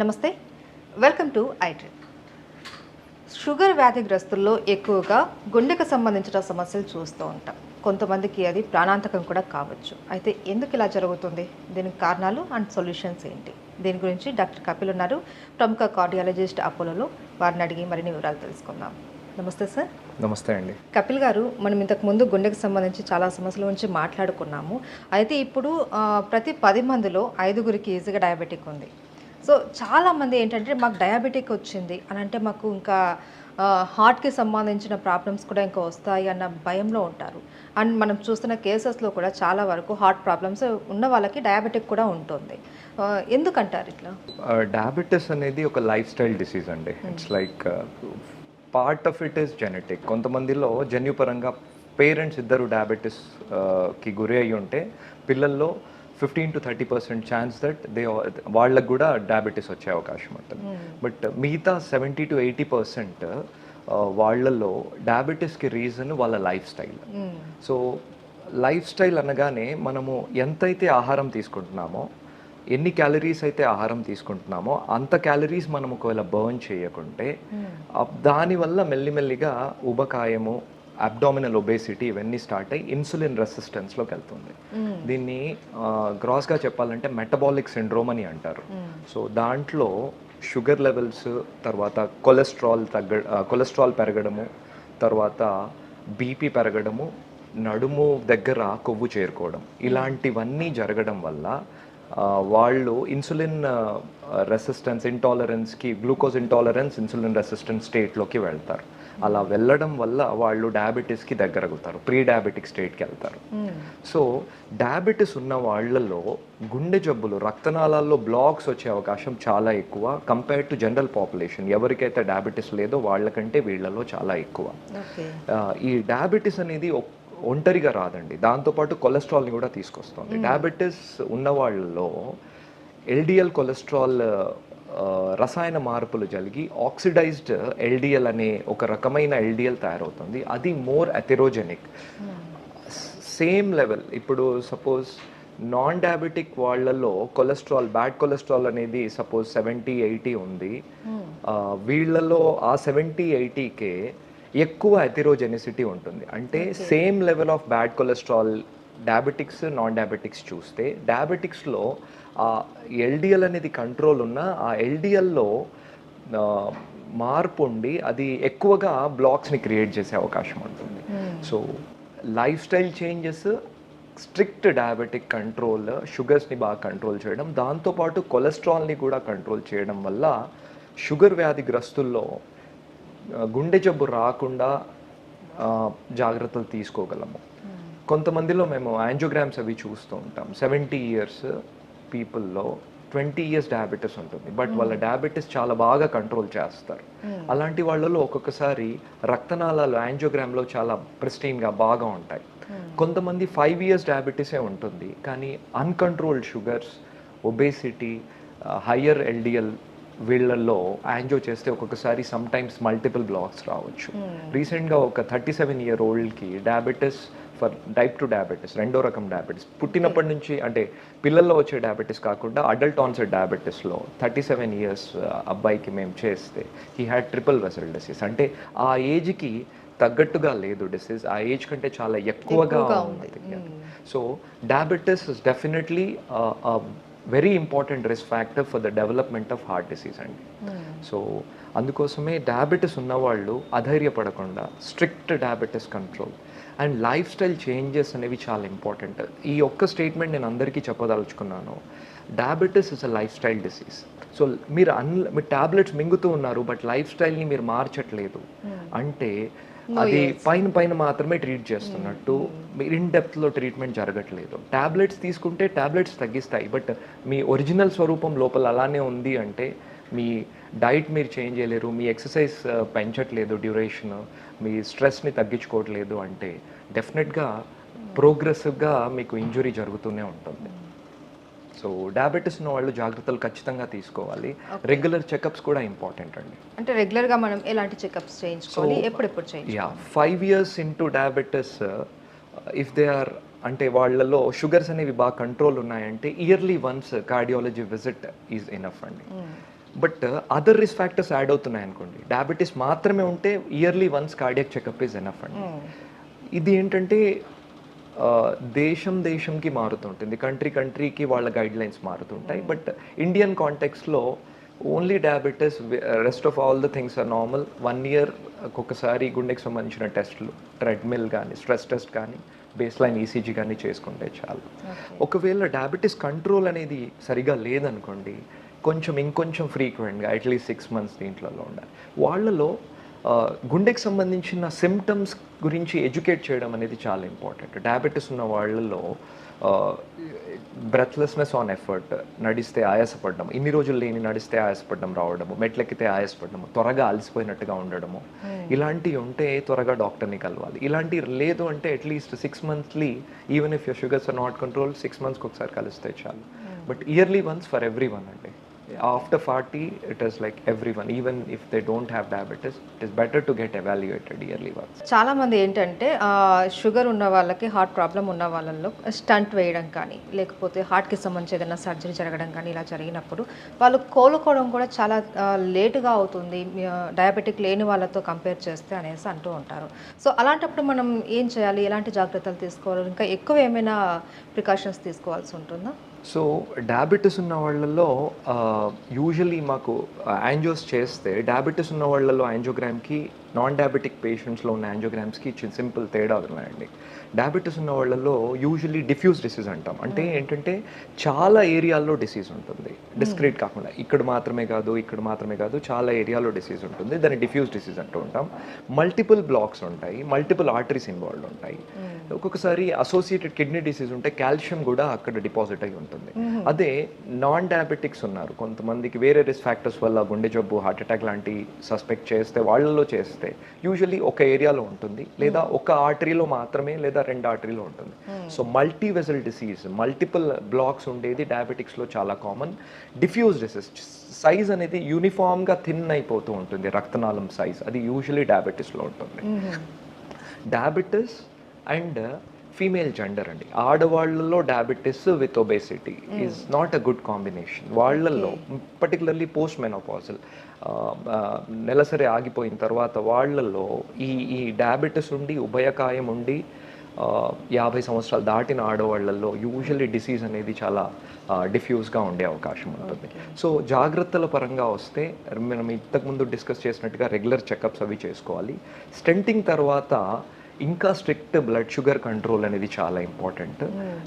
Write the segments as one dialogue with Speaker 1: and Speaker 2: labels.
Speaker 1: నమస్తే. Welcome to ఐట్రిప్ sugar వ్యాధిగ్రస్తుల్లో ఎక్కువగా గుండెకు సంబంధించిన సమస్యలు చూస్తూ ఉంటాం. కొంతమందికి అది ప్రాణాంతకం కూడా కావచ్చు. అయితే ఎందుకు ఇలా జరుగుతుంది? దీనికి కారణాలు అండ్ సొల్యూషన్స్ ఏంటి? దీని గురించి డాక్టర్ కపిల్ ఉన్నారు. ప్రముఖ కార్డియాలజిస్ట్ అపోలోలో వారిని అడిగి మరిన్ని వివరాలు తెలుసుకుందాం. నమస్తే సార్.
Speaker 2: నమస్తే అండి.
Speaker 1: కపిల్ గారు మనం ఇంతకు ముందు గుండెకు సంబంధించి చాలా సమస్యల గురించి మాట్లాడుకున్నాము. అయితే ఇప్పుడు ప్రతి పది మందిలో ఐదుగురికి ఈజీగా డయాబెటిక్ ఉంది. సో చాలామంది ఏంటంటే మాకు డయాబెటిక్ వచ్చింది అని అంటే మాకు ఇంకా హార్ట్కి సంబంధించిన ప్రాబ్లమ్స్ కూడా ఇంకా వస్తాయి అన్న భయంలో ఉంటారు. అండ్ మనం చూస్తున్న కేసెస్లో కూడా చాలా వరకు హార్ట్ ప్రాబ్లమ్స్ ఉన్న వాళ్ళకి డయాబెటిక్ కూడా ఉంటుంది. ఎందుకంటారు ఇట్లా?
Speaker 2: డయాబెటీస్ అనేది ఒక లైఫ్ స్టైల్ డిసీజ్ అండి it's like part of it is genetic కొంతమందిలో జన్యుపరంగా పేరెంట్స్ ఇద్దరు డయాబెటీస్కి గురి అయి ఉంటే పిల్లల్లో fifteen to thirty percent chance that they వాళ్ళకు కూడా డయాబెటీస్ వచ్చే అవకాశం ఉంటుంది. బట్ మిగతా సెవెంటీ టు ఎయిటీ పర్సెంట్ వాళ్ళల్లో డయాబెటీస్కి రీజన్ వాళ్ళ lifestyle so lifestyle అనగానే మనము ఎంతైతే ఆహారం తీసుకుంటున్నామో ఎన్ని క్యాలరీస్ అయితే ఆహారం తీసుకుంటున్నామో అంత క్యాలరీస్ మనం ఒకవేళ బర్న్ చేయకుంటే అప్- దానివల్ల మెల్లిమెల్లిగా ఉబకాయము అబ్డామినల్ ఒబేసిటీ ఇవన్నీ స్టార్ట్ అయ్యి ఇన్సులిన్ రెసిస్టెన్స్లోకి వెళ్తుంది. దీన్ని గ్రాస్గా చెప్పాలంటే మెటబాలిక్ సిండ్రోమ్ అని అంటారు. సో దాంట్లో షుగర్ లెవెల్స్ తర్వాత కొలెస్ట్రాల్ తగ్గ కొలెస్ట్రాల్ పెరగడము తర్వాత బీపీ పెరగడము నడుము దగ్గర కొవ్వు చేరుకోవడం ఇలాంటివన్నీ జరగడం వల్ల వాళ్ళు ఇన్సులిన్ రెసిస్టెన్స్ ఇంటాలరెన్స్కి గ్లూకోజ్ ఇంటాలరెన్స్ ఇన్సులిన్ రెసిస్టెన్స్ స్టేట్లోకి వెళ్తారు. అలా వెళ్ళడం వల్ల వాళ్ళు డయాబెటీస్కి దగ్గరగుతారు ప్రీ డయాబెటిక్ స్టేట్కి వెళ్తారు. సో డయాబెటీస్ ఉన్న వాళ్ళలో గుండె జబ్బులు రక్తనాళాల్లో బ్లాక్స్ వచ్చే అవకాశం చాలా ఎక్కువ కంపేర్ టు జనరల్ పాపులేషన్ ఎవరికైతే డయాబెటీస్ లేదో వాళ్ళకంటే వీళ్ళలో చాలా ఎక్కువ. ఈ డయాబెటీస్ అనేది ఒంటరిగా రాదండి. దాంతోపాటు కొలెస్ట్రాల్ని కూడా తీసుకొస్తుంది. డయాబెటీస్ ఉన్న వాళ్ళలో ఎల్డిఎల్ కొలెస్ట్రాల్ రసాయన మార్పులు జరిగి ఆక్సిడైజ్డ్ ఎల్డిఎల్ అనే ఒక రకమైన ఎల్డిఎల్ తయారవుతుంది. అది మోర్ అథెరోజెనిక్. Same level. ఇప్పుడు సపోజ్ నాన్ డయాబెటిక్ వాళ్ళలో కొలెస్ట్రాల్ బ్యాడ్ కొలెస్ట్రాల్ అనేది సపోజ్ సెవెంటీ ఎయిటీ ఉంది. ఆ, వీళ్ళలో ఆ సెవెంటీ ఎయిటీకే ఎక్కువ అథెరోజెనిసిటీ ఉంటుంది. అంటే same level of bad cholesterol diabetics non diabetics చూస్తే డయాబెటిక్స్లో ఆ ఎల్డిఎల్ అనేది కంట్రోల్ ఉన్న ఆ ఎల్డిఎల్లో మార్పు ఉండి అది ఎక్కువగా బ్లాక్స్ని క్రియేట్ చేసే అవకాశం ఉంటుంది. So lifestyle changes strict diabetic control షుగర్స్ని బాగా కంట్రోల్ చేయడం దాంతోపాటు కొలెస్ట్రాల్ని కూడా కంట్రోల్ చేయడం వల్ల షుగర్ వ్యాధిగ్రస్తుల్లో గుండె జబ్బు రాకుండా జాగ్రత్తలు తీసుకోగలము. కొంతమందిలో మేము యాంజియోగ్రామ్స్ అవి చూస్తూ ఉంటాం. సెవెంటీ ఇయర్స్ పీపుల్లో ట్వంటీ ఇయర్స్ డయాబెటీస్ ఉంటుంది. బట్ వాళ్ళ డయాబెటీస్ చాలా బాగా కంట్రోల్ చేస్తారు. అలాంటి వాళ్ళలో ఒక్కొక్కసారి రక్తనాళాలు యాంజియోగ్రామ్లో చాలా ప్రిస్టీన్గా బాగా ఉంటాయి. కొంతమంది ఫైవ్ ఇయర్స్ డయాబెటీసే ఉంటుంది. కానీ uncontrolled sugars obesity higher LDL వీళ్ళల్లో యాంజో చేస్తే ఒక్కొక్కసారి సమ్ టైమ్స్ మల్టిపుల్ బ్లాక్స్ రావచ్చు రీసెంట్గా ఒక thirty seven year ఓల్డ్కి diabetes for type two diabetes రెండో రకం డయాబెటీస్. పుట్టినప్పటి నుంచి అంటే పిల్లల్లో వచ్చే డయాబెటీస్ కాకుండా అడల్ట్ ఆన్సెట్ డయాబెటీస్లో థర్టీ సెవెన్ ఇయర్స్ అబ్బాయికి మేము చేస్తే he had triple vessel disease అంటే ఆ ఏజ్కి తగ్గట్టుగా లేదు డిసీజ్. ఆ ఏజ్ కంటే చాలా ఎక్కువగా ఉంది. So diabetes is definitely very important risk factor for the development of heart disease అండి. సో అందుకోసమే డయాబెటీస్ ఉన్నవాళ్ళు అధైర్యపడకుండా strict diabetes control and lifestyle changes అనేవి చాలా ఇంపార్టెంట్ ఈ ఒక్క స్టేట్మెంట్ నేను అందరికీ చెప్పదలుచుకున్నాను. Diabetes is a lifestyle disease so మీరు అన్ మీరు టాబ్లెట్స్ మింగుతూ ఉన్నారు బట్ లైఫ్ స్టైల్ని మీరు మార్చట్లేదు. అంటే అది పైన పైన మాత్రమే ట్రీట్ చేస్తున్నట్టు మీరు ఇన్ డెప్త్లో ట్రీట్మెంట్ జరగట్లేదు. టాబ్లెట్స్ తీసుకుంటే టాబ్లెట్స్ తగ్గిస్తాయి బట్ మీ ఒరిజినల్ స్వరూపం లోపల అలానే ఉంది అంటే మీ డైట్ మీరు చేంజ్ చేయలేరు మీ ఎక్సర్సైజ్ పెంచట్లేదు డ్యూరేషన్ మీ స్ట్రెస్ని తగ్గించుకోవట్లేదు అంటే డెఫినెట్గా ప్రోగ్రెసివ్గా మీకు ఇంజురీ జరుగుతూనే ఉంటుంది. సో డయాబెటీస్ ఉన్న వాళ్ళు జాగ్రత్తలు ఖచ్చితంగా తీసుకోవాలి. రెగ్యులర్ చెకప్స్ కూడా ఇంపార్టెంట్ అండి.
Speaker 1: అంటే రెగ్యులర్గా మనం ఎలాంటి చెకప్స్ చేయించుకోవాలి? ఎప్పుడెప్పుడు చేయించుకోవాలి?
Speaker 2: Yeah five years into diabetes if they are అంటే వాళ్ళలో షుగర్స్ అనేవి బాగా కంట్రోల్ ఉన్నాయంటే yearly once cardiology visit is enough అండి. But other risk factors add అవుతున్నాయి అనుకోండి. డయాబెటీస్ మాత్రమే ఉంటే yearly once cardiac checkup is enough అండి. ఇది ఏంటంటే దేశం దేశంకి మారుతుంటుంది. కంట్రీ కంట్రీకి వాళ్ళ గైడ్ లైన్స్ మారుతుంటాయి but Indian కాంటెక్స్లో only diabetes rest of all the things are normal one year ఒక్కొక్కసారి గుండెకి సంబంధించిన టెస్టులు ట్రెడ్మిల్ కానీ స్ట్రెస్ టెస్ట్ కానీ బేస్ లైన్ ఈసీజీ కానీ చేసుకుంటే చాలు. ఒకవేళ డయాబెటీస్ కంట్రోల్ అనేది సరిగా లేదనుకోండి కొంచెం ఇంకొంచెం ఫ్రీక్వెంట్గా అట్లీస్ట్ సిక్స్ మంత్స్ దీంట్లో ఉండాలి. వాళ్ళలో గుండెకి సంబంధించిన సిమ్టమ్స్ గురించి ఎడ్యుకేట్ చేయడం అనేది చాలా ఇంపార్టెంట్ డయాబెటీస్ ఉన్న వాళ్ళలో బ్రెత్లెస్నెస్ ఆన్ ఎఫర్ట్ నడిస్తే ఆయాసపడడం ఇన్ని రోజులు లేని నడిస్తే ఆయాసపడడం రావడము మెట్లెక్కితే ఆయాసపడము త్వరగా అలసిపోయినట్టుగా ఉండడము ఇలాంటివి ఉంటే త్వరగా డాక్టర్ని కలవాలి. ఇలాంటివి లేదు అంటే at least six monthly even if your sugars are not control six మంత్స్కి ఒకసారి కలిస్తే చాలు. But yearly once for every one అండి. After forty it is like every one even if they don't have diabetes it is better to get evaluated yearly once
Speaker 1: చాలా మంది ఏంటంటే sugar ఉన్న వాళ్ళకి హార్ట్ ప్రాబ్లం ఉన్న వాళ్ళల్లో స్టంట్ వేయడం కానీ లేకపోతే హార్ట్కి సంబంధించి ఏదైనా సర్జరీ జరగడం కానీ ఇలా జరిగినప్పుడు వాళ్ళు కోలుకోవడం కూడా చాలా లేటుగా అవుతుంది. డయాబెటిక్ లేని వాళ్ళతో కంపేర్ చేస్తే అనేసి అంటూ ఉంటారు. సో అలాంటప్పుడు మనం ఏం చేయాలి? ఎలాంటి జాగ్రత్తలు తీసుకోవాలి? ఇంకా ఎక్కువ ఏమైనా ప్రికాషన్స్ తీసుకోవాల్సి ఉంటుందా?
Speaker 2: సో డయాబెటీస్ ఉన్న వాళ్ళలో యూజువలీ మాకు యాంజియోస్ చేస్తే డయాబెటీస్ ఉన్న వాళ్ళలో యాంజియోగ్రామ్కి నాన్ డయాబెటిక్ పేషెంట్స్లో ఉన్న యాంజియోగ్రామ్స్కి సింపుల్ తేడా ఉన్నాయండి. డయాబెటీస్ ఉన్న వాళ్ళలో యూజువలీ డిఫ్యూజ్ డిసీజ్ అంటాం. అంటే ఏంటంటే చాలా ఏరియాల్లో డిసీజ్ ఉంటుంది. డిస్క్రీట్ కాకుండా. ఇక్కడ మాత్రమే కాదు ఇక్కడ మాత్రమే కాదు చాలా ఏరియాలో డిసీజ్ ఉంటుంది. దాన్ని డిఫ్యూజ్ డిసీజ్ అంటూ ఉంటాం. మల్టిపుల్ బ్లాక్స్ ఉంటాయి. మల్టిపుల్ ఆర్టరీస్ ఇన్వాల్వ్ ఉంటాయి. ఒక్కొక్కసారి అసోసియేటెడ్ కిడ్నీ డిసీజ్ ఉంటే కాల్షియం కూడా అక్కడ డిపాజిట్ అయి ఉంటుంది. అదే నాన్ డయాబెటిక్స్ ఉన్నారు. కొంతమందికి వేరే రిస్క్ ఫ్యాక్టర్స్ వల్ల గుండె జబ్బు హార్ట్ అటాక్ లాంటి సస్పెక్ట్ చేస్తే వాళ్ళలో చేస్తే యూజువలీ ఒక ఏరియాలో ఉంటుంది. లేదా ఒక ఆర్టరీలో మాత్రమే లేదా రెండు ఆర్టరీలో ఉంటుంది. So multi vessel disease multiple blocks ఉండేది డయాబెటిక్స్లో చాలా కామన్ డిఫ్యూజ్ డిసీజ్ సైజ్ అనేది యూనిఫామ్గా థిన్ అయిపోతూ ఉంటుంది రక్తనాళం సైజ్ అది యూజువలీ డయాబెటీస్లో ఉంటుంది. డయాబెటిస్ అండ్ ఫీమేల్ జెండర్ అండి. ఆడవాళ్ళలో diabetes with obesity is not a good combination వాళ్ళల్లో పర్టికులర్లీ పోస్ట్ మెనోపాజల్ నెలసరి ఆగిపోయిన తర్వాత వాళ్ళల్లో ఈ ఈ డయాబెటిస్ ఉండి ఉభయకాయం ఉండి యాభై సంవత్సరాలు దాటిన ఆడవాళ్ళల్లో యూజువల్లీ డిసీజ్ అనేది చాలా డిఫ్యూజ్గా ఉండే అవకాశం ఉంటుంది. సో జాగ్రత్తల పరంగా వస్తే మనం ఇంతకుముందు డిస్కస్ చేసినట్టుగా రెగ్యులర్ చెకప్స్ అవి చేసుకోవాలి. స్టెంటింగ్ తర్వాత ఇంకా స్ట్రిక్ట్ బ్లడ్ షుగర్ కంట్రోల్ అనేది చాలా ఇంపార్టెంట్.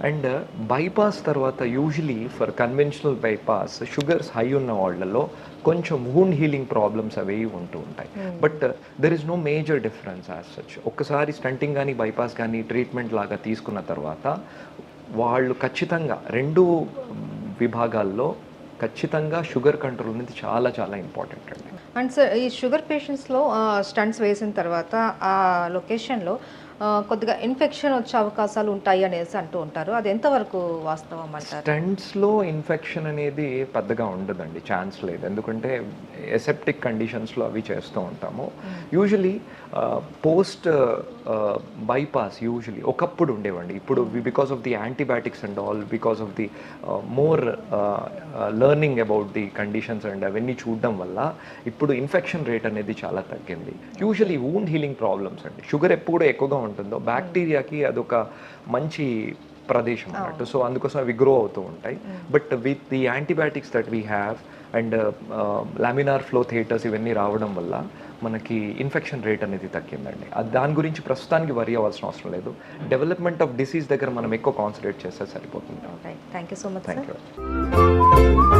Speaker 2: అండ్ బైపాస్ తర్వాత usually for conventional bypass sugars high ఉన్న వాళ్ళలో కొంచెం వూండ్ హీలింగ్ ప్రాబ్లమ్స్ అవి ఉంటూ ఉంటాయి. But there is no major difference as such ఒక్కసారి స్టంటింగ్ కానీ బైపాస్ కానీ ట్రీట్మెంట్ లాగా తీసుకున్న తర్వాత వాళ్ళు ఖచ్చితంగా రెండు విభాగాల్లో ఖచ్చితంగా షుగర్ కంట్రోల్ అనేది చాలా చాలా ఇంపార్టెంట్ అండి.
Speaker 1: అండ్ సార్ ఈ షుగర్ పేషెంట్స్లో స్టంట్స్ వేసిన తర్వాత ఆ లొకేషన్లో కొద్దిగా ఇన్ఫెక్షన్ వచ్చే అవకాశాలు ఉంటాయి అనేసి అంటూ ఉంటారు. అది ఎంతవరకు వాస్తవం అంటారు?
Speaker 2: స్టెంట్స్లో ఇన్ఫెక్షన్ అనేది పెద్దగా ఉండదండి ఛాన్స్ లేదు. ఎందుకంటే ఎసెప్టిక్ కండిషన్స్లో అవి చేస్తూ ఉంటాము. యూజువలీ పోస్ట్ బైపాస్ యూజువలీ ఒకప్పుడు ఉండేవండి. ఇప్పుడు because of the antibiotics and all because of the more learning about the conditions and అవన్నీ చూడడం వల్ల ఇప్పుడు ఇన్ఫెక్షన్ రేట్ అనేది చాలా తగ్గింది. యూజువలీ వూండ్ హీలింగ్ ప్రాబ్లమ్స్ అండి. షుగర్ ఎప్పుడు ఎక్కువగా ఉంటుందో. బ్యాక్టీరియాకి అదొక మంచి ప్రదేశం అన్నట్టు. సో అందుకోసం అవి గ్రో అవుతూ ఉంటాయి. But with the antibiotics that we have and laminar flow theatres ఇవన్నీ రావడం వల్ల మనకి ఇన్ఫెక్షన్ రేట్ అనేది తగ్గిందండి. అది దాని గురించి ప్రస్తుతానికి వరి అవ్వాల్సిన అవసరం లేదు. డెవలప్మెంట్ ఆఫ్ డిసీజ్ దగ్గర మనం ఎక్కువ కాన్సన్ట్రేట్ చేస్తే సరిపోతుంది.
Speaker 1: Thank you so much
Speaker 2: thank you